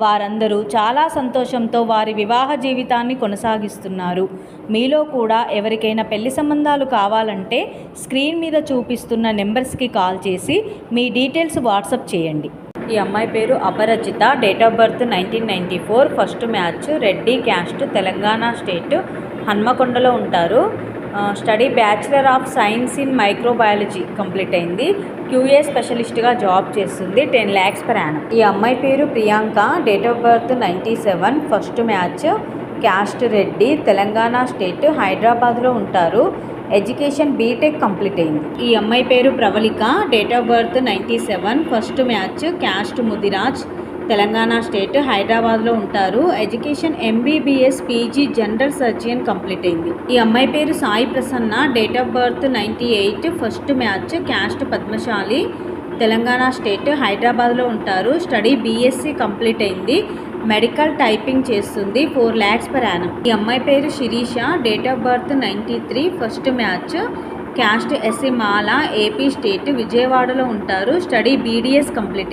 వారందరూ చాలా సంతోషంతో వారి వివాహ జీవితాన్ని కొనసాగిస్తున్నారు. మీలో కూడా ఎవరికైనా పెళ్ళి సంబంధాలు కావాలంటే స్క్రీన్ మీద చూపిస్తున్న నెంబర్స్కి కాల్ చేసి మీ డీటెయిల్స్ వాట్సప్ చేయండి. ఈ అమ్మాయి పేరు Aparajita date of birth nineteen ninety four first match Reddy caste Telangana state హన్మకొండలో ఉంటారు. Study bachelor of science in microbiology complete అయింది. క్యూఏ స్పెషలిస్ట్గా జాబ్ చేస్తుంది. Ten lakhs per annum. ఈ అమ్మాయి పేరు Priyanka. Date of birth ninety seven. First match caste Reddy. Telangana state హైదరాబాద్లో ఉంటారు. Education BTech complete అయింది. ఈ అమ్మాయి పేరు Pravallika. Date of birth ninety seven. First match caste Mudiraj. Telangana state హైదరాబాద్లో ఉంటారు. Education MBBS PG general surgeon complete అయింది. ఈ అమ్మాయి పేరు Sai Prasanna. Date of birth ninety eight. First match caste Padmashali. Telangana state హైదరాబాద్లో ఉంటారు. Study BSc complete అయింది. Medical typing చేస్తుంది. Four lakhs per annum. ఈ అమ్మాయి పేరు Sirisha. Date of birth ninety three. First match caste SC Mala. AP state విజయవాడలో ఉంటారు. Study BDS complete